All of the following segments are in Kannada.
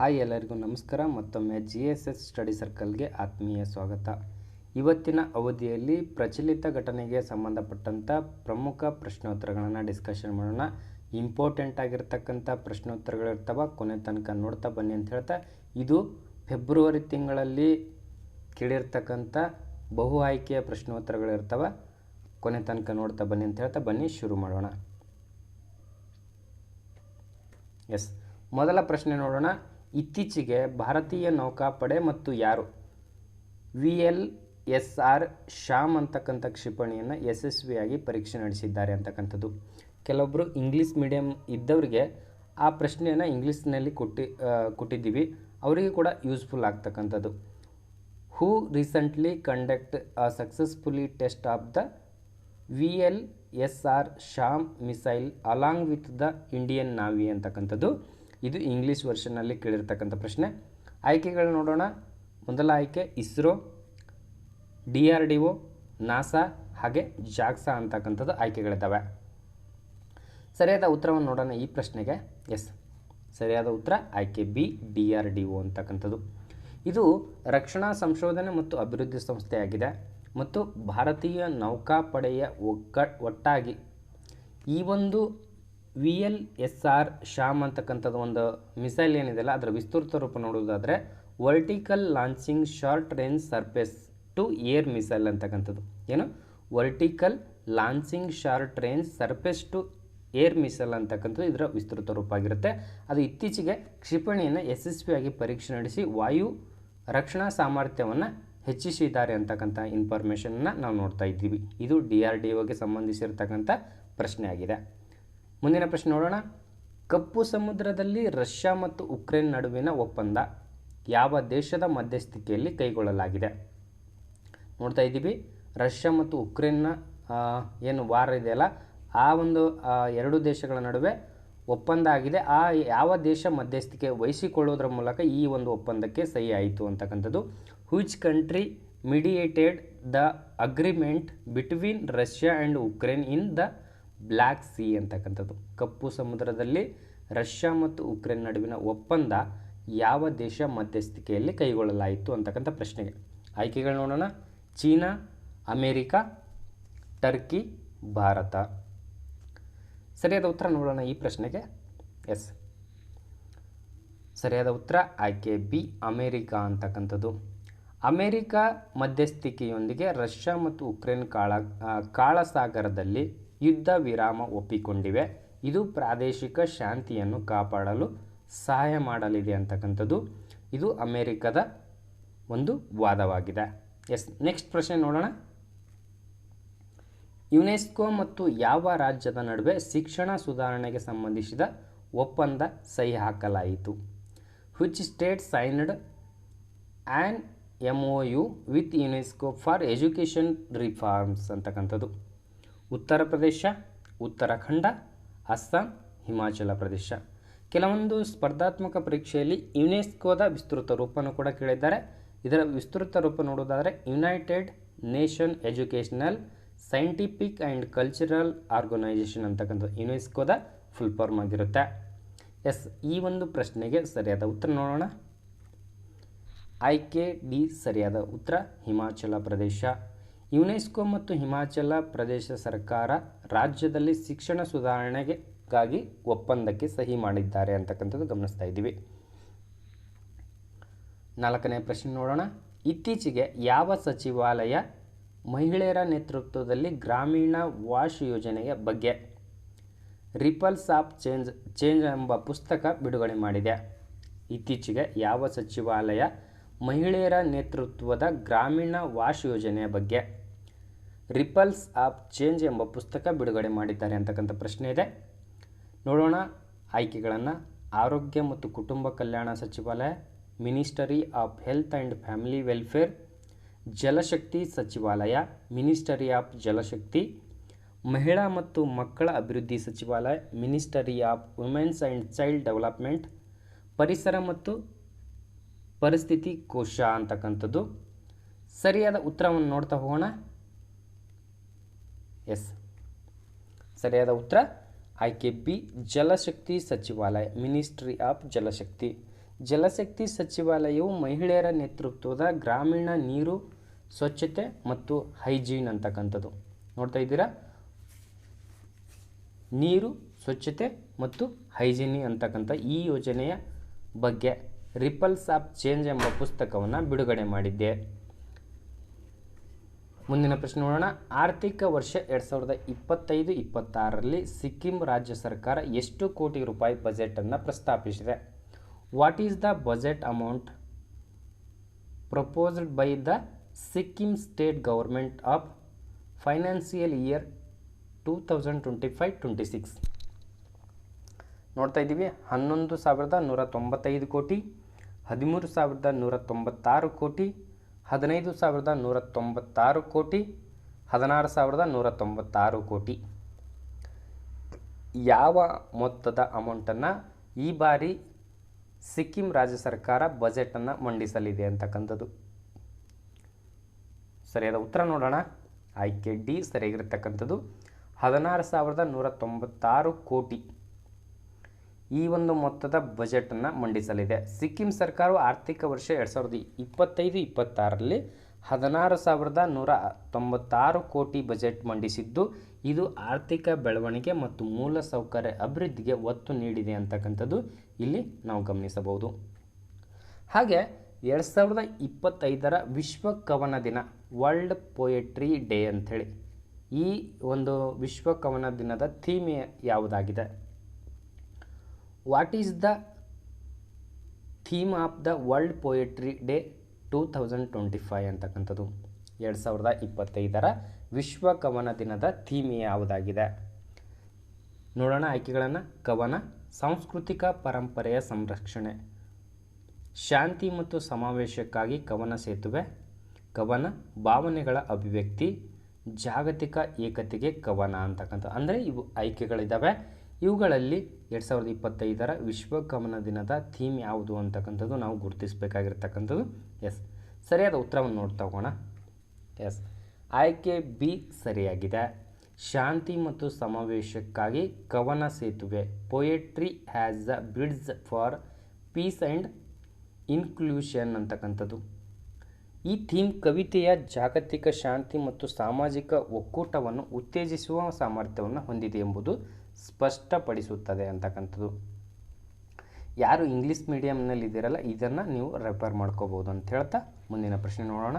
ಹಾಯ್ ಎಲ್ಲರಿಗೂ ನಮಸ್ಕಾರ. ಮತ್ತೊಮ್ಮೆ ಜಿ ಎಸ್ ಎಸ್ ಸ್ಟಡಿ ಸರ್ಕಲ್ಗೆ ಆತ್ಮೀಯ ಸ್ವಾಗತ. ಇವತ್ತಿನ ಅವಧಿಯಲ್ಲಿ ಪ್ರಚಲಿತ ಘಟನೆಗೆ ಸಂಬಂಧಪಟ್ಟಂಥ ಪ್ರಮುಖ ಪ್ರಶ್ನೋತ್ತರಗಳನ್ನು ಡಿಸ್ಕಷನ್ ಮಾಡೋಣ. ಇಂಪಾರ್ಟೆಂಟ್ ಆಗಿರ್ತಕ್ಕಂಥ ಪ್ರಶ್ನೋತ್ತರಗಳಿರ್ತವೆ, ಕೊನೆ ತನಕ ನೋಡ್ತಾ ಬನ್ನಿ ಅಂತ ಹೇಳ್ತಾ, ಇದು ಫೆಬ್ರವರಿ ತಿಂಗಳಲ್ಲಿ ಕೇಳಿರ್ತಕ್ಕಂಥ ಬಹು ಆಯ್ಕೆಯ ಪ್ರಶ್ನೋತ್ತರಗಳಿರ್ತವೆ, ಕೊನೆ ತನಕ ನೋಡ್ತಾ ಬನ್ನಿ ಅಂತ ಹೇಳ್ತಾ ಬನ್ನಿ, ಶುರು ಮಾಡೋಣ. ಎಸ್ ಮೊದಲ ಪ್ರಶ್ನೆ ನೋಡೋಣ. ಇತ್ತೀಚೆಗೆ ಭಾರತೀಯ ನೌಕಾಪಡೆ ಮತ್ತು ಯಾರು? V L S R SAM ಅಂತಕ್ಕಂಥ ಕ್ಷಿಪಣಿಯನ್ನು ಯಶಸ್ವಿಯಾಗಿ ಪರೀಕ್ಷೆ ನಡೆಸಿದ್ದಾರೆ ಅಂತಕ್ಕಂಥದ್ದು. ಕೆಲವೊಬ್ಬರು ಇಂಗ್ಲೀಷ್ ಮೀಡಿಯಮ್ ಇದ್ದವರಿಗೆ ಆ ಪ್ರಶ್ನೆಯನ್ನು ಇಂಗ್ಲೀಷ್ನಲ್ಲಿ ಕೊಟ್ಟಿ ಕೊಟ್ಟಿದ್ದೀವಿ. ಅವರಿಗೆ ಕೂಡ ಯೂಸ್ಫುಲ್ ಆಗ್ತಕ್ಕಂಥದ್ದು. Who recently conduct a successfully test of the V L S R SAM missile along with the Indian navy ಅಂತಕ್ಕಂಥದ್ದು. ಇದು ಇಂಗ್ಲೀಷ್ ವರ್ಷನ್ನಲ್ಲಿ ಕೇಳಿರ್ತಕ್ಕಂಥ ಪ್ರಶ್ನೆ. ಆಯ್ಕೆಗಳು ನೋಡೋಣ. ಮೊದಲ ಆಯ್ಕೆ ISRO, D R D O, NASA ಹಾಗೆ ಜಾಕ್ಸಾ ಅಂತಕ್ಕಂಥದ್ದು ಆಯ್ಕೆಗಳಿದ್ದಾವೆ. ಸರಿಯಾದ ಉತ್ತರವನ್ನು ನೋಡೋಣ ಈ ಪ್ರಶ್ನೆಗೆ. ಎಸ್, ಸರಿಯಾದ ಉತ್ತರ ಆಯ್ಕೆ B, D R D O ಅಂತಕ್ಕಂಥದ್ದು. ಇದು ರಕ್ಷಣಾ ಸಂಶೋಧನೆ ಮತ್ತು ಅಭಿವೃದ್ಧಿ ಸಂಸ್ಥೆಯಾಗಿದೆ ಮತ್ತು ಭಾರತೀಯ ನೌಕಾಪಡೆಯ ಒಗ್ಗ, ಒಟ್ಟಾಗಿ ಈ ಒಂದು V L S R SAM ಅಂತಕ್ಕಂಥದ್ದು ಒಂದು ಮಿಸೈಲ್ ಏನಿದೆಯಲ್ಲ, ಅದರ ವಿಸ್ತೃತ ರೂಪ ನೋಡುವುದಾದರೆ vertical launching short range surface to air missile ಅಂತಕ್ಕಂಥದ್ದು. ಏನು? Vertical launching short range surface to air missile ಅಂತಕ್ಕಂಥದ್ದು ಇದರ ವಿಸ್ತೃತ ರೂಪ ಆಗಿರುತ್ತೆ. ಅದು ಇತ್ತೀಚೆಗೆ ಕ್ಷಿಪಣಿಯನ್ನು ಯಶಸ್ವಿಯಾಗಿ ಪರೀಕ್ಷೆ ನಡೆಸಿ ವಾಯು ರಕ್ಷಣಾ ಸಾಮರ್ಥ್ಯವನ್ನು ಹೆಚ್ಚಿಸಿದ್ದಾರೆ ಅಂತಕ್ಕಂಥ ಇನ್ಫಾರ್ಮೇಷನ್ನ ನಾವು ನೋಡ್ತಾ ಇದ್ದೀವಿ. ಇದು ಡಿ ಆರ್ ಡಿ ಒಗೆ ಸಂಬಂಧಿಸಿರ್ತಕ್ಕಂಥ ಪ್ರಶ್ನೆ ಆಗಿದೆ ಮುಂದಿನ ಪ್ರಶ್ನೆ ನೋಡೋಣ. ಕಪ್ಪು ಸಮುದ್ರದಲ್ಲಿ ರಷ್ಯಾ ಮತ್ತು ಉಕ್ರೇನ್ ನಡುವಿನ ಒಪ್ಪಂದ ಯಾವ ದೇಶದ ಮಧ್ಯಸ್ಥಿಕೆಯಲ್ಲಿ ಕೈಗೊಳ್ಳಲಾಗಿದೆ? ನೋಡ್ತಾ ಇದ್ದೀವಿ. ರಷ್ಯಾ ಮತ್ತು ಉಕ್ರೇನ್ನ ಏನು ವಾರ ಇದೆಯಲ್ಲ ಆ ಒಂದು ಎರಡು ದೇಶಗಳ ನಡುವೆ ಒಪ್ಪಂದ ಆಗಿದೆ. ಆ ಯಾವ ದೇಶ ಮಧ್ಯಸ್ಥಿಕೆ ವಹಿಸಿಕೊಳ್ಳೋದ್ರ ಮೂಲಕ ಈ ಒಂದು ಒಪ್ಪಂದಕ್ಕೆ ಸಹಿ ಆಯಿತು ಅಂತಕ್ಕಂಥದ್ದು. Which country mediated the agreement between Russia and Ukraine in the Black Sea ಅಂತಕ್ಕಂಥದ್ದು. ಕಪ್ಪು ಸಮುದ್ರದಲ್ಲಿ ರಷ್ಯಾ ಮತ್ತು ಉಕ್ರೇನ್ ನಡುವಿನ ಒಪ್ಪಂದ ಯಾವ ದೇಶ ಮಧ್ಯಸ್ಥಿಕೆಯಲ್ಲಿ ಕೈಗೊಳ್ಳಲಾಯಿತು ಅಂತಕ್ಕಂಥ ಪ್ರಶ್ನೆಗೆ. ಆಯ್ಕೆಗಳು ನೋಡೋಣ. China, America, Turkey, Bharat. ಸರಿಯಾದ ಉತ್ತರ ನೋಡೋಣ ಈ ಪ್ರಶ್ನೆಗೆ. ಎಸ್. ಸರಿಯಾದ ಉತ್ತರ ಆಯ್ಕೆ ಬಿ, ಅಮೇರಿಕಾ ಅಂತಕ್ಕಂಥದ್ದು. ಅಮೇರಿಕಾ ಮಧ್ಯಸ್ಥಿಕೆಯೊಂದಿಗೆ ರಷ್ಯಾ ಮತ್ತು ಉಕ್ರೇನ್ ಕಾಳ ಕಾಳಸಾಗರದಲ್ಲಿ ಯುದ್ಧ ವಿರಾಮ ಒಪ್ಪಿಕೊಂಡಿವೆ. ಇದು ಪ್ರಾದೇಶಿಕ ಶಾಂತಿಯನ್ನು ಕಾಪಾಡಲು ಸಹಾಯ ಮಾಡಲಿದೆ ಅಂತಕ್ಕಂಥದ್ದು. ಇದು ಅಮೇರಿಕದ ಒಂದು ವಾದವಾಗಿದೆ. ಎಸ್, ನೆಕ್ಸ್ಟ್ ಪ್ರಶ್ನೆ ನೋಡೋಣ. ಯುನೆಸ್ಕೋ ಮತ್ತು ಯಾವ ರಾಜ್ಯದ ನಡುವೆ ಶಿಕ್ಷಣ ಸುಧಾರಣೆಗೆ ಸಂಬಂಧಿಸಿದ ಒಪ್ಪಂದ ಸಹಿ ಹಾಕಲಾಯಿತು which state signed and M O U with UNESCO for education reforms ಅಂತಕ್ಕಂಥದ್ದು. ಉತ್ತರ ಪ್ರದೇಶ, ಉತ್ತರಾಖಂಡ, ಅಸ್ಸಾಂ, ಹಿಮಾಚಲ ಪ್ರದೇಶ. ಕೆಲವೊಂದು ಸ್ಪರ್ಧಾತ್ಮಕ ಪರೀಕ್ಷೆಯಲ್ಲಿ ಯುನೆಸ್ಕೋದ ವಿಸ್ತೃತ ರೂಪವನ್ನು ಕೂಡ ಕೇಳಿದ್ದಾರೆ. ಇದರ ವಿಸ್ತೃತ ರೂಪ ನೋಡೋದಾದರೆ United Nation Educational Scientific and Cultural Organisation ಅಂತಕ್ಕಂಥ ಯುನೆಸ್ಕೋದ ಫುಲ್ ಫಾರ್ಮ್ ಆಗಿರುತ್ತೆ. ಎಸ್, ಈ ಒಂದು ಪ್ರಶ್ನೆಗೆ ಸರಿಯಾದ ಉತ್ತರ ನೋಡೋಣ. ಆಯ್ಕೆ ಡಿ ಸರಿಯಾದ ಉತ್ತರ, ಹಿಮಾಚಲ ಪ್ರದೇಶ. ಯುನೆಸ್ಕೋ ಮತ್ತು ಹಿಮಾಚಲ ಪ್ರದೇಶ ಸರ್ಕಾರ ರಾಜ್ಯದಲ್ಲಿ ಶಿಕ್ಷಣ ಸುಧಾರಣೆಗಾಗಿ ಒಪ್ಪಂದಕ್ಕೆ ಸಹಿ ಮಾಡಿದ್ದಾರೆ ಅಂತಕ್ಕಂಥದ್ದು ಗಮನಿಸ್ತಾ ಇದ್ದೀವಿ. ನಾಲ್ಕನೇ ಪ್ರಶ್ನೆ ನೋಡೋಣ. ಇತ್ತೀಚೆಗೆ ಯಾವ ಸಚಿವಾಲಯ ಮಹಿಳೆಯರ ನೇತೃತ್ವದಲ್ಲಿ ಗ್ರಾಮೀಣ ವಾಶ್ ಯೋಜನೆಯ ಬಗ್ಗೆ ರಿಪಲ್ಸ್ ಆಫ್ ಚೇಂಜ್ ಚೇಂಜ್ ಎಂಬ ಪುಸ್ತಕ ಬಿಡುಗಡೆ ಮಾಡಿದೆ. ಇತ್ತೀಚೆಗೆ ಯಾವ ಸಚಿವಾಲಯ ಮಹಿಳೆಯರ ನೇತೃತ್ವದ ಗ್ರಾಮೀಣ ವಾಶ್ ಯೋಜನೆಯ ಬಗ್ಗೆ ರಿಪಲ್ಸ್ ಆಫ್ ಚೇಂಜ್ ಎಂಬ ಪುಸ್ತಕ ಬಿಡುಗಡೆ ಮಾಡಿದ್ದಾರೆ ಅಂತಕ್ಕಂಥ ಪ್ರಶ್ನೆ ಇದೆ. ನೋಡೋಣ ಆಯ್ಕೆಗಳನ್ನು. ಆರೋಗ್ಯ ಮತ್ತು ಕುಟುಂಬ ಕಲ್ಯಾಣ ಸಚಿವಾಲಯ, ministry of health and family welfare, Jal Shakti ಸಚಿವಾಲಯ, ಮಿನಿಸ್ಟರಿ ಆಫ್ ಜಲಶಕ್ತಿ, ಮಹಿಳಾ ಮತ್ತು ಮಕ್ಕಳ ಅಭಿವೃದ್ಧಿ ಸಚಿವಾಲಯ, ministry of women's and child development, ಪರಿಸರ ಮತ್ತು ಪರಿಸ್ಥಿತಿ ಕೋಶ ಅಂತಕ್ಕಂಥದ್ದು. ಸರಿಯಾದ ಉತ್ತರವನ್ನು ನೋಡ್ತಾ ಹೋಗೋಣ. ಎಸ್. ಸರಿಯಾದ ಉತ್ತರ. ಆಯ್ಕೆ ಬಿ ಜಲಶಕ್ತಿ ಸಚಿವಾಲಯ, ಮಿನಿಸ್ಟ್ರಿ ಆಫ್ ಜಲಶಕ್ತಿ. ಜಲಶಕ್ತಿ ಸಚಿವಾಲಯವು ಮಹಿಳೆಯರ ನೇತೃತ್ವದ ಗ್ರಾಮೀಣ ನೀರು, ಸ್ವಚ್ಛತೆ ಮತ್ತು ಹೈಜೀನ್ ಅಂತಕ್ಕಂಥದ್ದು. ನೋಡ್ತಾ ಇದ್ದೀರಾ? ನೀರು, ಸ್ವಚ್ಛತೆ ಮತ್ತು ಹೈಜೀನಿ ಅಂತಕ್ಕಂಥ ಈ ಯೋಜನೆಯ ಬಗ್ಗೆ ರಿಪಲ್ಸ್ ಆಫ್ ಚೇಂಜ್ ಎಂಬ ಪುಸ್ತಕವನ್ನು ಬಿಡುಗಡೆ ಮಾಡಿದ್ದೆ. ಮುಂದಿನ ಪ್ರಶ್ನೆ ನೋಡೋಣ. ಆರ್ಥಿಕ ವರ್ಷ ಎರಡು ಸಾವಿರದ ಇಪ್ಪತ್ತೈದು, ಇಪ್ಪತ್ತಾರರಲ್ಲಿ ಸಿಕ್ಕಿಂ ರಾಜ್ಯ ಸರ್ಕಾರ ಎಷ್ಟು ಕೋಟಿ ರೂಪಾಯಿ ಬಜೆಟನ್ನು ಪ್ರಸ್ತಾಪಿಸಿದೆ? What is the budget amount proposed by the Sikkim state government of financial year two thousand twenty five twenty six ನೋಡ್ತಾ ಇದ್ದೀವಿ. ಹನ್ನೊಂದು ಸಾವಿರದ ನೂರ ತೊಂಬತ್ತೈದು ಕೋಟಿ. ಹದಿಮೂರು ಸಾವಿರದ ನೂರ ತೊಂಬತ್ತಾರು ಕೋಟಿ, ಹದಿನೈದು ಸಾವಿರದ ನೂರ ತೊಂಬತ್ತಾರು ಕೋಟಿ, ಹದಿನಾರು ಸಾವಿರದ ನೂರ ತೊಂಬತ್ತಾರು ಕೋಟಿ. ಯಾವ ಮೊತ್ತದ ಅಮೌಂಟನ್ನು ಈ ಬಾರಿ ಸಿಕ್ಕಿಂ ರಾಜ್ಯ ಸರ್ಕಾರ ಬಜೆಟನ್ನು ಮಂಡಿಸಲಿದೆ ಅಂತಕ್ಕಂಥದ್ದು? ಸರಿಯಾದ ಉತ್ತರ ನೋಡೋಣ. ಆಯ್ಕೆ ಡಿ ಸರಿಯಾಗಿರ್ತಕ್ಕಂಥದ್ದು. ಹದಿನಾರು ಸಾವಿರದ ನೂರ ತೊಂಬತ್ತಾರು ಕೋಟಿ. ಈ ಒಂದು ಮೊತ್ತದ ಬಜೆಟನ್ನು ಮಂಡಿಸಲಿದೆ. ಸಿಕ್ಕಿಂ ಸರ್ಕಾರವು ಆರ್ಥಿಕ ವರ್ಷ ಎರಡು ಸಾವಿರದ ಇಪ್ಪತ್ತೈದು, ಇಪ್ಪತ್ತಾರರಲ್ಲಿ ಹದಿನಾರು ಸಾವಿರದ ನೂರ ತೊಂಬತ್ತಾರು ಕೋಟಿ ಬಜೆಟ್ ಮಂಡಿಸಿದ್ದು, ಇದು ಆರ್ಥಿಕ ಬೆಳವಣಿಗೆ ಮತ್ತು ಮೂಲಸೌಕರ್ಯ ಅಭಿವೃದ್ಧಿಗೆ ಒತ್ತು ನೀಡಿದೆ ಅಂತಕ್ಕಂಥದ್ದು ಇಲ್ಲಿ ನಾವು ಗಮನಿಸಬಹುದು. ಹಾಗೆ ಎರಡು ಸಾವಿರದ ಇಪ್ಪತ್ತೈದರ ವಿಶ್ವ ಕವನ ದಿನ, ವರ್ಲ್ಡ್ ಪೊಯೆಟ್ರಿ ಡೇ ಅಂಥೇಳಿ. ಈ ಒಂದು ವಿಶ್ವ ಕವನ ದಿನದ theme ಯಾವುದಾಗಿದೆ? What is the theme of the world poetry day two thousand twenty five ಅಂತಕ್ಕಂಥದ್ದು? ಎರಡು ಸಾವಿರದ ಇಪ್ಪತ್ತೈದರ ವಿಶ್ವ ಕವನ ದಿನದ ಥೀಮ್ ಯಾವುದಾಗಿದೆ? ನೋಡೋಣ ಆಯ್ಕೆಗಳನ್ನು. ಕವನ, ಸಾಂಸ್ಕೃತಿಕ ಪರಂಪರೆಯ ಸಂರಕ್ಷಣೆ, ಶಾಂತಿ ಮತ್ತು ಸಮಾವೇಶಕ್ಕಾಗಿ ಕವನ ಸೇತುವೆ, ಕವನ, ಭಾವನೆಗಳ ಅಭಿವ್ಯಕ್ತಿ, ಜಾಗತಿಕ ಏಕತೆಗೆ ಕವನ ಅಂತಕ್ಕಂಥ. ಅಂದರೆ ಇವು ಆಯ್ಕೆಗಳಿದ್ದಾವೆ ಇವುಗಳಲ್ಲಿ ಎರಡು ಸಾವಿರದ ಇಪ್ಪತ್ತೈದರ ವಿಶ್ವ ಕವನ ದಿನದ ಥೀಮ್ ಯಾವುದು ಅಂತಕ್ಕಂಥದ್ದು ನಾವು ಗುರುತಿಸಬೇಕಾಗಿರ್ತಕ್ಕಂಥದ್ದು ಎಸ್. ಸರಿಯಾದ ಉತ್ತರವನ್ನು ನೋಡ್ತಾ ಹೋಗೋಣ. ಎಸ್. ಆಯ್ಕೆ ಬಿ ಸರಿಯಾಗಿದೆ. ಶಾಂತಿ ಮತ್ತು ಸಮಾವೇಶಕ್ಕಾಗಿ ಕವನ ಸೇತುವೆ poetry has a bridge for peace and inclusion ಅಂತಕ್ಕಂಥದ್ದು. ಈ ಥೀಮ್ ಕವಿತೆಯ ಜಾಗತಿಕ ಶಾಂತಿ ಮತ್ತು ಸಾಮಾಜಿಕ ಒಕ್ಕೂಟವನ್ನು ಉತ್ತೇಜಿಸುವ ಸಾಮರ್ಥ್ಯವನ್ನು ಹೊಂದಿದೆ ಎಂಬುದು ಸ್ಪಷ್ಟಪಡಿಸುತ್ತದೆ ಅಂತಕ್ಕಂಥದ್ದು. ಯಾರು ಇಂಗ್ಲೀಷ್ ಮೀಡಿಯಮ್ನಲ್ಲಿ ಇದ್ದೀರಲ್ಲ, ಇದನ್ನು ನೀವು ರೆಫರ್ ಮಾಡ್ಕೋಬೋದು ಅಂತ ಹೇಳ್ತಾ ಮುಂದಿನ ಪ್ರಶ್ನೆ ನೋಡೋಣ.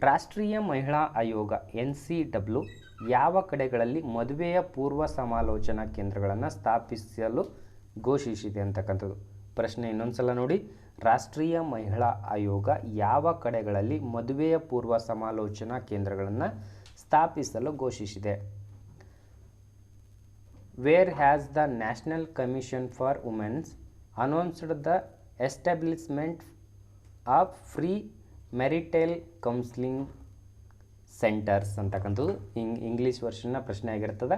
ರಾಷ್ಟ್ರೀಯ ಮಹಿಳಾ ಆಯೋಗ, ಎನ್ ಸಿ ಡಬ್ಲ್ಯೂ, ಯಾವ ಕಡೆಗಳಲ್ಲಿ ಮದುವೆಯ ಪೂರ್ವ ಸಮಾಲೋಚನಾ ಕೇಂದ್ರಗಳನ್ನು ಸ್ಥಾಪಿಸಲು ಘೋಷಿಸಿದೆ ಅಂತಕ್ಕಂಥದ್ದು. ಪ್ರಶ್ನೆ ಇನ್ನೊಂದು ಸಲ ನೋಡಿ. ರಾಷ್ಟ್ರೀಯ ಮಹಿಳಾ ಆಯೋಗ ಯಾವ ಕಡೆಗಳಲ್ಲಿ ಮದುವೆಯ ಪೂರ್ವ ಸಮಾಲೋಚನಾ ಕೇಂದ್ರಗಳನ್ನು ಸ್ಥಾಪಿಸಲು ಘೋಷಿಸಿದೆ? Where has the national commission for women's announced the establishment of free marital counselling centres ಅಂತಕ್ಕಂಥದ್ದು ಇಂಗ್ ಇಂಗ್ಲೀಷ್ ವರ್ಷನ್ನ ಪ್ರಶ್ನೆ ಆಗಿರ್ತದೆ.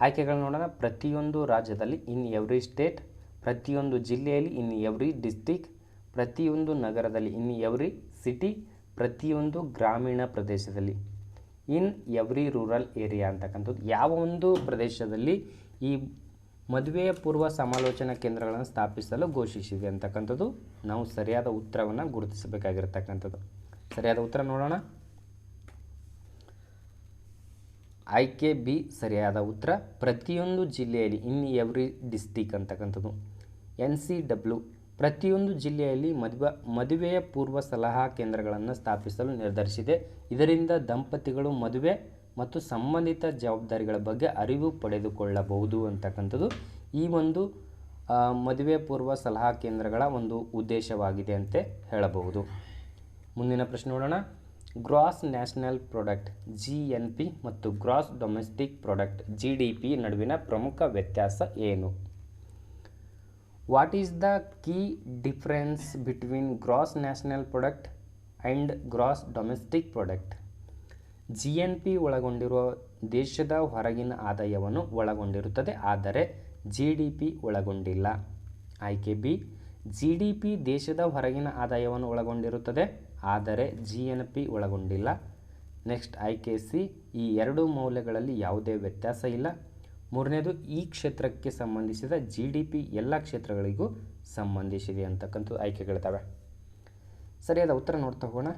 ಆಯ್ಕೆಗಳು ನೋಡೋಣ. ಪ್ರತಿಯೊಂದು ರಾಜ್ಯದಲ್ಲಿ, ಇನ್ ಎವ್ರಿ ಸ್ಟೇಟ್ ಪ್ರತಿಯೊಂದು ಜಿಲ್ಲೆಯಲ್ಲಿ, ಇನ್ ಎವ್ರಿ ಡಿಸ್ಟಿಕ್ ಪ್ರತಿಯೊಂದು ನಗರದಲ್ಲಿ, ಇನ್ ಎವ್ರಿ ಸಿಟಿ, ಪ್ರತಿಯೊಂದು ಗ್ರಾಮೀಣ ಪ್ರದೇಶದಲ್ಲಿ, ಇನ್ ಎವ್ರಿ ರೂರಲ್ ಏರಿಯಾ ಅಂತಕ್ಕಂಥದ್ದು, ಯಾವ ಒಂದು ಪ್ರದೇಶದಲ್ಲಿ ಈ ಮದುವೆಯ ಪೂರ್ವ ಸಮಾಲೋಚನಾ ಕೇಂದ್ರಗಳನ್ನು ಸ್ಥಾಪಿಸಲು ಘೋಷಿಸಿದೆ ಅಂತಕ್ಕಂಥದ್ದು, ನಾವು ಸರಿಯಾದ ಉತ್ತರವನ್ನು ಗುರುತಿಸಬೇಕಾಗಿರ್ತಕ್ಕಂಥದ್ದು. ಸರಿಯಾದ ಉತ್ತರ ನೋಡೋಣ. ಆಯ್ಕೆ ಬಿ ಸರಿಯಾದ ಉತ್ತರ, ಪ್ರತಿಯೊಂದು ಜಿಲ್ಲೆಯಲ್ಲಿ, ಇನ್ ಎವ್ರಿ ಡಿಸ್ಟಿಕ್ ಅಂತಕ್ಕಂಥದ್ದು, ಎನ್ ಸಿ ಡಬ್ಲ್ಯೂ ಪ್ರತಿಯೊಂದು ಜಿಲ್ಲೆಯಲ್ಲಿ ಮದುವೆ, ಮದುವೆಯ ಪೂರ್ವ ಸಲಹಾ ಕೇಂದ್ರಗಳನ್ನು ಸ್ಥಾಪಿಸಲು ನಿರ್ಧರಿಸಿದೆ. ಇದರಿಂದ ದಂಪತಿಗಳು ಮದುವೆ ಮತ್ತು ಸಂಬಂಧಿತ ಜವಾಬ್ದಾರಿಗಳ ಬಗ್ಗೆ ಅರಿವು ಪಡೆದುಕೊಳ್ಳಬಹುದು ಅಂತಕ್ಕಂಥದ್ದು. ಈ ಒಂದು ಮದುವೆ ಪೂರ್ವ ಸಲಹಾ ಕೇಂದ್ರಗಳ ಒಂದು ಉದ್ದೇಶವಾಗಿದೆ ಅಂತ ಹೇಳಬಹುದು. ಮುಂದಿನ ಪ್ರಶ್ನೆ ನೋಡೋಣ. Gross national product G N P ಮತ್ತು gross domestic product G D P ನಡುವಿನ ಪ್ರಮುಖ ವ್ಯತ್ಯಾಸ ಏನು? What is the key difference between gross national product and gross domestic product G N P ಒಳಗೊಂಡಿರುವ ದೇಶದ ಹೊರಗಿನ ಆದಾಯವನ್ನು ಒಳಗೊಂಡಿರುತ್ತದೆ, ಆದರೆ ಜಿ ಡಿ ಪಿ ಒಳಗೊಂಡಿಲ್ಲ. ಆಯ್ಕೆ ಬಿ ಜಿ ಡಿ ಪಿ ದೇಶದ ಹೊರಗಿನ ಆದಾಯವನ್ನು ಒಳಗೊಂಡಿರುತ್ತದೆ, ಆದರೆ ಜಿ ಎನ್ ಪಿ ಒಳಗೊಂಡಿಲ್ಲ. ನೆಕ್ಸ್ಟ್ ಆಯ್ಕೆ ಸಿ, ಈ ಎರಡು ಮೌಲ್ಯಗಳಲ್ಲಿ ಯಾವುದೇ ವ್ಯತ್ಯಾಸ ಇಲ್ಲ. ಮೂರನೇದು, ಈ ಕ್ಷೇತ್ರಕ್ಕೆ ಸಂಬಂಧಿಸಿದ ಜಿ ಡಿ ಪಿ ಎಲ್ಲ ಕ್ಷೇತ್ರಗಳಿಗೂ ಸಂಬಂಧಿಸಿದೆ ಅಂತಕ್ಕಂಥ ಆಯ್ಕೆಗಳಿದ್ದಾವೆ. ಸರಿಯಾದ ಉತ್ತರ ನೋಡ್ತಾ ಹೋಗೋಣ.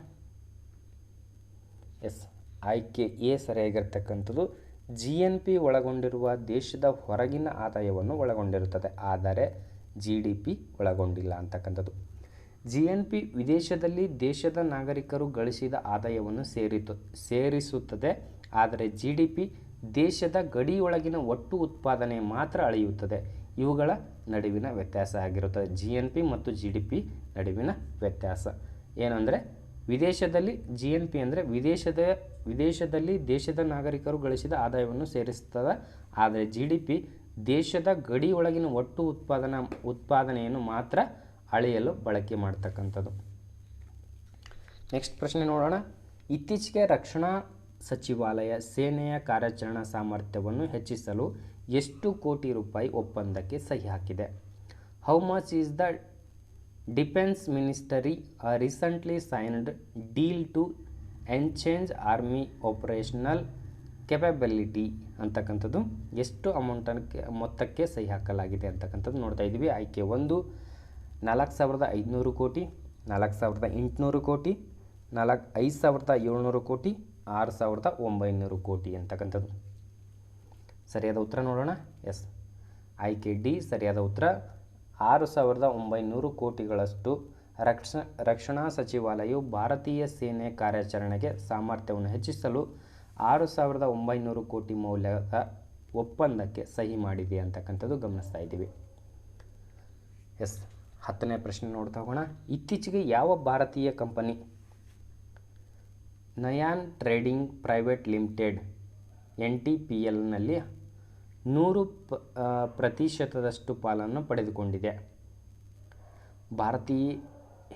ಎಸ್, ಆಯ್ಕೆ ಎ ಸರಿಯಾಗಿರ್ತಕ್ಕಂಥದ್ದು. ಜಿ ಎನ್ ಪಿ ಒಳಗೊಂಡಿರುವ ದೇಶದ ಹೊರಗಿನ ಆದಾಯವನ್ನು ಒಳಗೊಂಡಿರುತ್ತದೆ. ಆದರೆ ಜಿ ಡಿ ಪಿ ಒಳಗೊಂಡಿಲ್ಲ ಅಂತಕ್ಕಂಥದ್ದು. ಜಿ ಎನ್ ಪಿ ವಿದೇಶದಲ್ಲಿ ದೇಶದ ನಾಗರಿಕರು ಗಳಿಸಿದ ಆದಾಯವನ್ನು ಸೇರಿತು, ಸೇರಿಸುತ್ತದೆ. ಆದರೆ ಜಿ ಡಿ ಪಿ ದೇಶದ ಗಡಿಯೊಳಗಿನ ಒಟ್ಟು ಉತ್ಪಾದನೆ ಮಾತ್ರ ಅಳೆಯುತ್ತದೆ. ಇವುಗಳ ನಡುವಿನ ವ್ಯತ್ಯಾಸ ಆಗಿರುತ್ತದೆ. ಜಿ ಎನ್ ಪಿ ಮತ್ತು ಜಿ ಡಿ ಪಿ ನಡುವಿನ ವ್ಯತ್ಯಾಸ. ಏನಂದರೆ, ವಿದೇಶದಲ್ಲಿ ಜಿ ಎನ್ ಪಿ ಅಂದರೆ ವಿದೇಶದ, ವಿದೇಶದಲ್ಲಿ ದೇಶದ ನಾಗರಿಕರು ಗಳಿಸಿದ ಆದಾಯವನ್ನು ಸೇರಿಸುತ್ತದೆ ಆದರೆ ಜಿ ಡಿ ಪಿ ದೇಶದ ಗಡಿಯೊಳಗಿನ ಒಟ್ಟು ಉತ್ಪಾದನಾ, ಉತ್ಪಾದನೆಯನ್ನು ಮಾತ್ರ ಅಳೆಯಲು ಬಳಕೆ ಮಾಡ್ತಕ್ಕಂಥದ್ದು. ನೆಕ್ಸ್ಟ್ ಪ್ರಶ್ನೆ ನೋಡೋಣ. ಇತ್ತೀಚೆಗೆ ರಕ್ಷಣಾ ಸಚಿವಾಲಯ ಸೇನೆಯ ಕಾರ್ಯಾಚರಣಾ ಸಾಮರ್ಥ್ಯವನ್ನು ಹೆಚ್ಚಿಸಲು ಎಷ್ಟು ಕೋಟಿ ರೂಪಾಯಿ ಒಪ್ಪಂದಕ್ಕೆ ಸಹಿ ಹಾಕಿದೆ. How much is the defence ministry recently signed deal to enhance army operational capability ಅಂತಕ್ಕಂಥದ್ದು? ಎಷ್ಟು ಅಮೌಂಟಕ್ಕೆ ಮೊತ್ತಕ್ಕೆ ಸಹಿ ಹಾಕಲಾಗಿದೆ ಅಂತಕ್ಕಂಥದ್ದು ನೋಡ್ತಾ ಇದ್ದೀವಿ. ಆಯ್ಕೆ ಒಂದು, ನಾಲ್ಕು ಸಾವಿರದ ಐದುನೂರು ಕೋಟಿ, ನಾಲ್ಕು ಸಾವಿರದ ಎಂಟುನೂರು ಕೋಟಿ, ನಾಲ್ಕು, ಐದು ಸಾವಿರದ ಏಳ್ನೂರು ಕೋಟಿ ಆರು ಸಾವಿರದ ಒಂಬೈನೂರು ಕೋಟಿ ಅಂತಕ್ಕಂಥದ್ದು. ಸರಿಯಾದ ಉತ್ತರ ನೋಡೋಣ? ಎಸ್. ಆಯ್ಕೆ ಡಿ ಸರಿಯಾದ ಉತ್ತರ. ಆರು ಸಾವಿರದ ಒಂಬೈನೂರು ಕೋಟಿಗಳಷ್ಟು ರಕ್ಷ, ರಕ್ಷಣಾ ಸಚಿವಾಲಯವು ಭಾರತೀಯ ಸೇನೆ ಕಾರ್ಯಾಚರಣೆಗೆ ಸಾಮರ್ಥ್ಯವನ್ನು ಹೆಚ್ಚಿಸಲು ಆರು ಸಾವಿರದ ಒಂಬೈನೂರು ಕೋಟಿ ಮೌಲ್ಯದ ಒಪ್ಪಂದಕ್ಕೆ ಸಹಿ ಮಾಡಿದೆ ಅಂತಕ್ಕಂಥದ್ದು ಗಮನಿಸ್ತಾ ಇದ್ದೀವಿ. ಎಸ್. ಹತ್ತನೇ ಪ್ರಶ್ನೆ ನೋಡ್ತಾ ಹೋಗೋಣ. ಇತ್ತೀಚೆಗೆ ಯಾವ ಭಾರತೀಯ company Nayan trading private limited N T P ಎಲ್ನಲ್ಲಿ ನೂರು ಪ ಪ್ರತಿಶತದಷ್ಟು ಪಾಲನ್ನು ಪಡೆದುಕೊಂಡಿದೆ. ಭಾರತೀಯ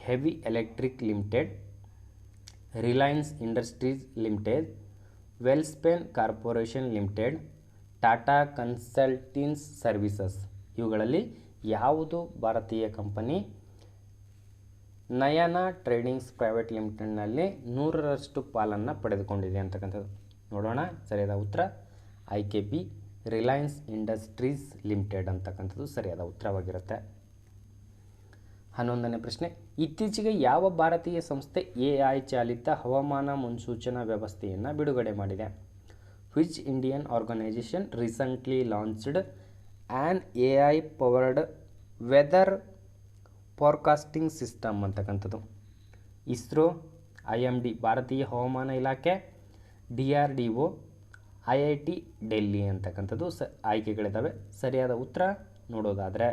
heavy electric limited, Reliance industries limited, Welspun corporation limited, Tata consultancy services ಇವುಗಳಲ್ಲಿ ಯಾವುದು ಭಾರತೀಯ ಕಂಪನಿ ನಯನ ಟ್ರೇಡಿಂಗ್ಸ್ ಪ್ರೈವೇಟ್ ಲಿಮಿಟೆಡ್ನಲ್ಲಿ ನೂರರಷ್ಟು ಪಾಲನ್ನು ಪಡೆದುಕೊಂಡಿದೆ ಅಂತಕ್ಕಂಥದ್ದು. ನೋಡೋಣ, ಸರಿಯಾದ ಉತ್ತರ? I K B Reliance industries limited ಅಂತಕ್ಕಂಥದ್ದು ಸರಿಯಾದ ಉತ್ತರವಾಗಿರುತ್ತೆ. ಹನ್ನೊಂದನೇ ಪ್ರಶ್ನೆ. ಇತ್ತೀಚೆಗೆ ಯಾವ ಭಾರತೀಯ ಸಂಸ್ಥೆ ಎ ಐ ಚಾಲಿತ ಹವಾಮಾನ ಮುನ್ಸೂಚನಾ ವ್ಯವಸ್ಥೆಯನ್ನು ಬಿಡುಗಡೆ ಮಾಡಿದೆ? Which Indian organisation recently launched an A I powered weather forecasting system ಅಂತಕ್ಕಂಥದ್ದು. ಇಸ್ರೋ ಐ ಎಂ ಡಿ ಭಾರತೀಯ ಹವಾಮಾನ ಇಲಾಖೆ D R D O I I T Delhi ಅಂತಕ್ಕಂಥದ್ದು ಸ ಆಯ್ಕೆಗಳಿದ್ದಾವೆ ಸರಿಯಾದ ಉತ್ತರ ನೋಡೋದಾದರೆ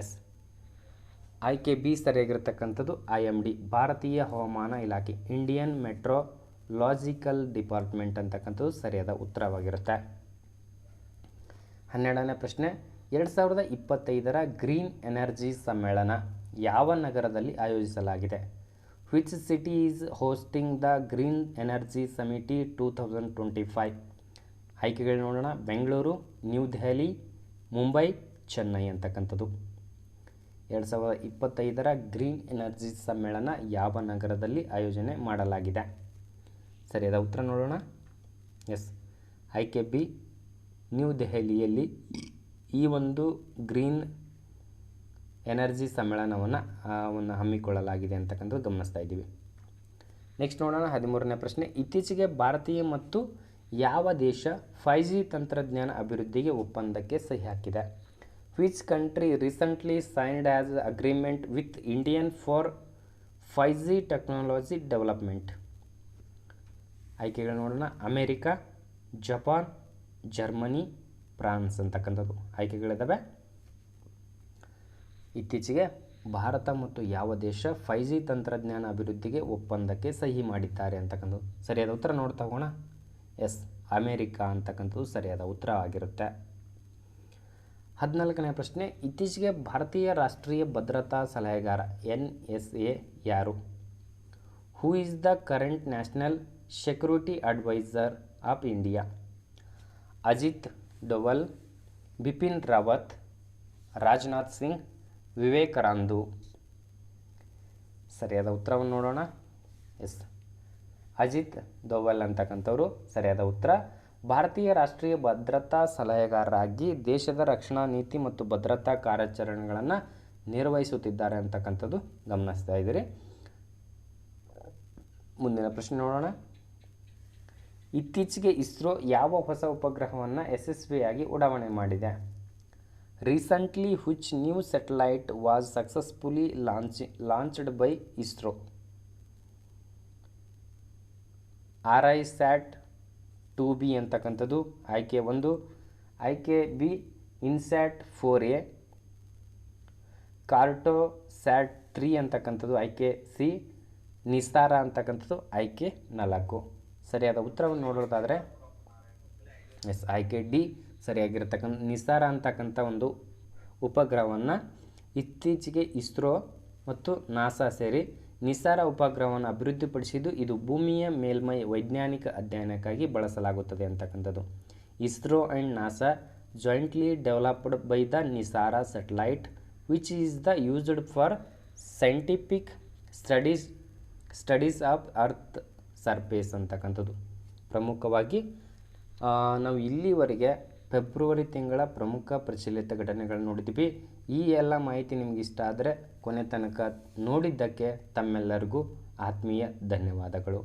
ಎಸ್. ಆಯ್ಕೆ ಬಿ ಸರಿಯಾಗಿರ್ತಕ್ಕಂಥದ್ದು ಐ ಎಂ ಡಿ ಭಾರತೀಯ ಹವಾಮಾನ ಇಲಾಖೆ ಇಂಡಿಯನ್ ಮೆಟ್ರೋಲಾಜಿಕಲ್ ಡಿಪಾರ್ಟ್ಮೆಂಟ್ ಅಂತಕ್ಕಂಥದ್ದು ಸರಿಯಾದ ಉತ್ತರವಾಗಿರುತ್ತೆ. ಹನ್ನೆರಡನೇ ಪ್ರಶ್ನೆ ಎರಡು ಸಾವಿರದ ಇಪ್ಪತ್ತೈದರ ಗ್ರೀನ್ ಎನರ್ಜಿ ಸಮ್ಮೇಳನ ಯಾವ ನಗರದಲ್ಲಿ ಆಯೋಜಿಸಲಾಗಿದೆ? Which city is hosting the green energy summit two thousand twenty five ಆಯ್ಕೆಗಳು ನೋಡೋಣ. ಬೆಂಗಳೂರು ನ್ಯೂ ದೆಹಲಿ ಮುಂಬೈ ಚೆನ್ನೈ ಅಂತಕ್ಕಂಥದ್ದು. ಎರಡು ಸಾವಿರದ ಇಪ್ಪತ್ತೈದರ ಗ್ರೀನ್ ಎನರ್ಜಿ ಸಮ್ಮೇಳನ ಯಾವ ನಗರದಲ್ಲಿ ಆಯೋಜನೆ ಮಾಡಲಾಗಿದೆ? ಸರಿಯಾದ ಉತ್ತರ ನೋಡೋಣ. ಎಸ್ ಆಯ್ಕೆ ಬಿ ನ್ಯೂ ದೆಹಲಿಯಲ್ಲಿ ಈ ಒಂದು ಗ್ರೀನ್ ಎನರ್ಜಿ ಸಮ್ಮೇಳನವನ್ನು ಒಂದು ಹಮ್ಮಿಕೊಳ್ಳಲಾಗಿದೆ ಅಂತಕ್ಕಂಥದ್ದು ಗಮನಿಸ್ತಾ ಇದ್ದೀವಿ. ನೆಕ್ಸ್ಟ್ ನೋಡೋಣ, ಹದಿಮೂರನೇ ಪ್ರಶ್ನೆ. ಇತ್ತೀಚೆಗೆ ಭಾರತೀಯ ಮತ್ತು ಯಾವ ದೇಶ ಫೈ ಜಿ ತಂತ್ರಜ್ಞಾನ ಅಭಿವೃದ್ಧಿಗೆ ಒಪ್ಪಂದಕ್ಕೆ ಸಹಿ ಹಾಕಿದೆ? Which country recently signed as agreement with Indian for five G technology development ಆಯ್ಕೆಗಳು ನೋಡೋಣ. ಅಮೇರಿಕಾ, ಜಪಾನ್, ಜರ್ಮನಿ ಫ್ರಾನ್ಸ್ ಅಂತಕ್ಕಂಥದ್ದು ಆಯ್ಕೆಗಳಿದ್ದಾವೆ. ಇತ್ತೀಚೆಗೆ ಭಾರತ ಮತ್ತು ಯಾವ ದೇಶ ಫೈ ಜಿ ತಂತ್ರಜ್ಞಾನ ಅಭಿವೃದ್ಧಿಗೆ ಒಪ್ಪಂದಕ್ಕೆ ಸಹಿ ಮಾಡಿದ್ದಾರೆ ಅಂತಕ್ಕಂಥದ್ದು ಸರಿಯಾದ ಉತ್ತರ ನೋಡ್ತಾ ಹೋಗೋಣ. ಎಸ್, ಅಮೇರಿಕಾ ಅಂತಕ್ಕಂಥದ್ದು ಸರಿಯಾದ ಉತ್ತರ ಆಗಿರುತ್ತೆ. ಹದಿನಾಲ್ಕನೇ ಪ್ರಶ್ನೆ, ಇತ್ತೀಚೆಗೆ ಭಾರತೀಯ ರಾಷ್ಟ್ರೀಯ ಭದ್ರತಾ ಸಲಹೆಗಾರ ಎನ್ ಎಸ್ ಎ ಯಾರು? Who is the current national security advisor of India Ajit Doval Bipin Rawat, Rajnath Singh ವಿವೇಕರಾಂದು ಸರಿಯಾದ ಉತ್ತರವನ್ನು ನೋಡೋಣ. ಎಸ್ ಅಜಿತ್ ದೋವಲ್ ಅಂತಕ್ಕಂಥವ್ರು ಸರಿಯಾದ ಉತ್ತರ. ಭಾರತೀಯ ರಾಷ್ಟ್ರೀಯ ಭದ್ರತಾ ಸಲಹೆಗಾರರಾಗಿ ದೇಶದ ರಕ್ಷಣಾ ನೀತಿ ಮತ್ತು ಭದ್ರತಾ ಕಾರ್ಯಾಚರಣೆಗಳನ್ನು ನಿರ್ವಹಿಸುತ್ತಿದ್ದಾರೆ ಅಂತಕ್ಕಂಥದ್ದು ಗಮನಿಸ್ತಾ ಇದ್ದೀರಿ. ಮುಂದಿನ ಪ್ರಶ್ನೆ ನೋಡೋಣ. ಇತ್ತೀಚೆಗೆ ಇಸ್ರೋ ಯಾವ ಹೊಸ ಉಪಗ್ರಹವನ್ನು ಯಶಸ್ವಿಯಾಗಿ ಉಡಾವಣೆ ಮಾಡಿದೆ? Recently which new satellite was successfully launch, launched by ISRO. R I sat two B ಅಂತಕ್ಕಂಥದ್ದು, ಆಯ್ಕೆ ಒಂದು, ಆಯ್ಕೆ B INSAT four A Cartosat three ಅಂತಕ್ಕಂಥದ್ದು ಆಯ್ಕೆ ಸಿ ನಿಸ್ತಾರ ಅಂತಕ್ಕಂಥದ್ದು ಆಯ್ಕೆ ನಾಲ್ಕು. ಸರಿಯಾದ ಉತ್ತರವನ್ನು ನೋಡೋದಾದರೆ, ಎಸ್ ಆಯ್ಕೆ ಡಿ ಸರಿಯಾಗಿರತಕ್ಕಂಥ, ನಿಸಾರ ಅಂತಕ್ಕಂಥ ಒಂದು ಉಪಗ್ರಹವನ್ನು ಇತ್ತೀಚೆಗೆ ಇಸ್ರೋ ಮತ್ತು ನಾಸಾ ಸೇರಿ ನಿಸಾರ ಉಪಗ್ರಹವನ್ನು ಅಭಿವೃದ್ಧಿಪಡಿಸಿದ್ದು ಇದು ಭೂಮಿಯ ಮೇಲ್ಮೈ ವೈಜ್ಞಾನಿಕ ಅಧ್ಯಯನಕ್ಕಾಗಿ ಬಳಸಲಾಗುತ್ತದೆ ಅಂತಕ್ಕಂಥದ್ದು. ISRO and NASA jointly developed by the NISAR satellite which is the used for scientific studies studies of earth surface ಅಂತಕ್ಕಂಥದ್ದು. ಪ್ರಮುಖವಾಗಿ ನಾವು ಇಲ್ಲಿವರೆಗೆ ಫೆಬ್ರವರಿ ತಿಂಗಳ ಪ್ರಮುಖ ಪ್ರಚಲಿತ ಘಟನೆಗಳನ್ನ ನೋಡಿದ್ವಿ. ಈ ಎಲ್ಲ ಮಾಹಿತಿ ನಿಮ್ಗೆ ಇಷ್ಟ ಆದರೆ ಕೊನೆ ತನಕ ನೋಡಿದ್ದಕ್ಕೆ ತಮ್ಮೆಲ್ಲರಿಗೂ ಆತ್ಮೀಯ ಧನ್ಯವಾದಗಳು.